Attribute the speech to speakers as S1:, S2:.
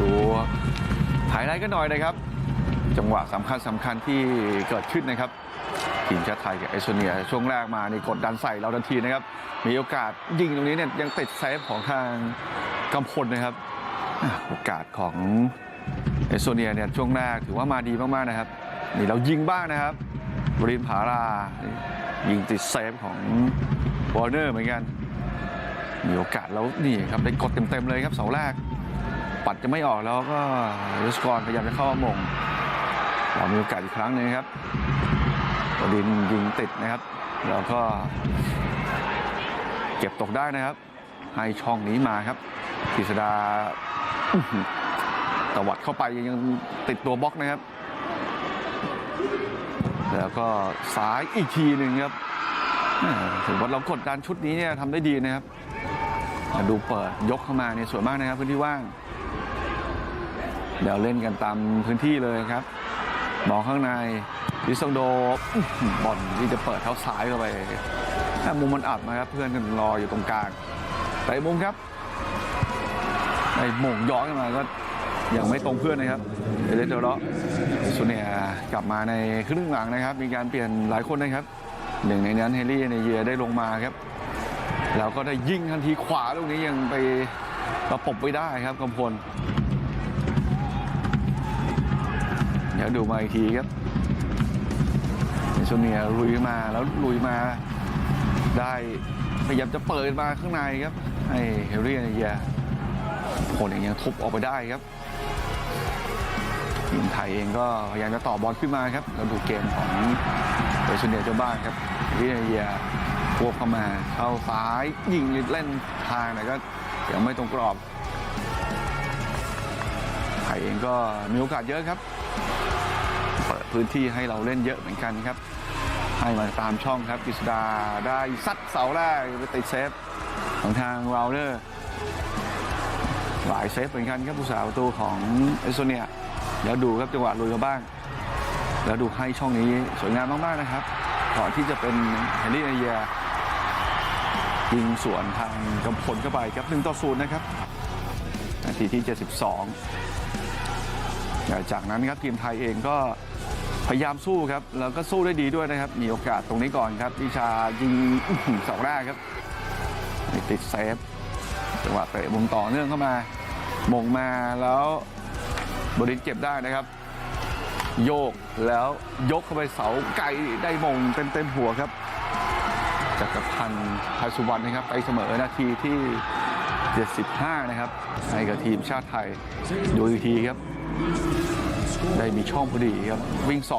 S1: ดูไฮไลท์กันหน่อยนะครับ จังหวะสำคัญสำคัญที่เกิดขึ้นนะครับทีมชาติไทยกับเอสโตเนีย ช่วงแรกมานี่กดดันใส่เราทันทีนะครับ มีโอกาสยิงตรงนี้เนี่ยยังติดเซฟของทางกำพลนะครับ โอกาสของเอสโตเนียเนี่ยช่วงแรกถือว่ามาดีมากๆนะครับ นี่เรายิงบ้างนะครับบรินผารายิงติดเซฟของวอร์เนอร์เหมือนกัน มีโอกาสแล้วนี่ครับได้กดเต็มๆเลยครับเสาแรก ปัดจะไม่ออกแล้วก็รุสกรพยายามจะเข้ามามงเรามีโอกาสอีกครั้งหนึงครับบดินยิงติดนะครับ แล้วก็ เก็บตกได้นะครับ ให้ช่องนี้มาครับกฤษดาตวัดเข้าไปยังติดตัวบล็อกนะครับ แล้วก็ซ้ายอีกทีหนึ่งครับถือว่าเรากดดันชุดนี้เนี่ยทำได้ดีนะครับมาดูเปิดยกเข้ามาเนี่ยสวยมากนะครับพื้นที่ว่าง เดี๋ยวเล่นกันตามพื้นที่เลยครับมองข้างในดิซองโดบอลที่จะเปิดเท้าซ้ายเข้าไปมุมมันอับนะครับเพื่อนกันรออยู่ตรงกลางไปมุมครับไอ้หม่งย้อนขึ้นมาก็ยังไม่ตรงเพื่อนนะครับเอเลเดอร์ลาะสุเนียกลับมาในครึ่งหลังนะครับ มีการเปลี่ยนหลายคนนะครับหนึ่งในนั้นเฮนรี่ในเยียได้ลงมาครับ แล้วก็ได้ยิงทันทีขวาลูกนี้ยังไปประปบไว้ได้ครับกำพล ดูมาอีกทีครับเอโซเนียลุยมาแล้วลุยมา ได้พยายามจะเปิดมาข้างในครับให้เฮนรี่ในเยียผลเองยังทุบออกไปได้ครับทีมไทยเองก็พยายามจะต่อบอลขึ้นมาครับแล้วดูเกมของเอโซเนียเจ้าบ้านครับเฮนรี่ในเยียควบเข้ามาเข้าซ้ายยิงเล่นทางแต่ก็ยังไม่ตรงกรอบ ไทยเองก็มีโอกาสเยอะครับ พื้นที่ให้เราเล่นเยอะเหมือนกันครับ ให้มาตามช่องครับกฤษดาได้ซัดเสาแรกไปติดเซฟของทางเราเดอร์หลายเซฟเหมือนกันครับผู้สาประตูของเอสโตเนียแล้วดูครับจังหวะลุยมาบ้าง แล้วดูให้ช่องนี้สวยงามมากๆนะครับก่อนที่จะเป็นเฮนรี่ไอเยียยิงสวนทางกำพลเข้าไปครับ1ต่อ0นะครับนาทีที่ 72 จากนั้นครับทีมไทยเองก็ พยายามสู้ครับ แล้วก็สู้ได้ดีด้วยนะครับ มีโอกาสตรงนี้ก่อนครับวิชายิงอื้อหือเสาแรกครับไม่ติดเซฟจังหวะเตะมุมต่อเนื่องเข้ามามงมาแล้วบรินเก็บได้นะครับ โยกแล้วยกเข้าไปเสาไกลได้มงเต็มเต็มๆหัวครับจักรพันธ์ไทยสุวรรณนะครับไปเสมอนาทีที่ 75 นะครับให้กับทีมชาติไทยดูอีกทีครับ ได้มีช่องพอดีครับ วิ่งสอด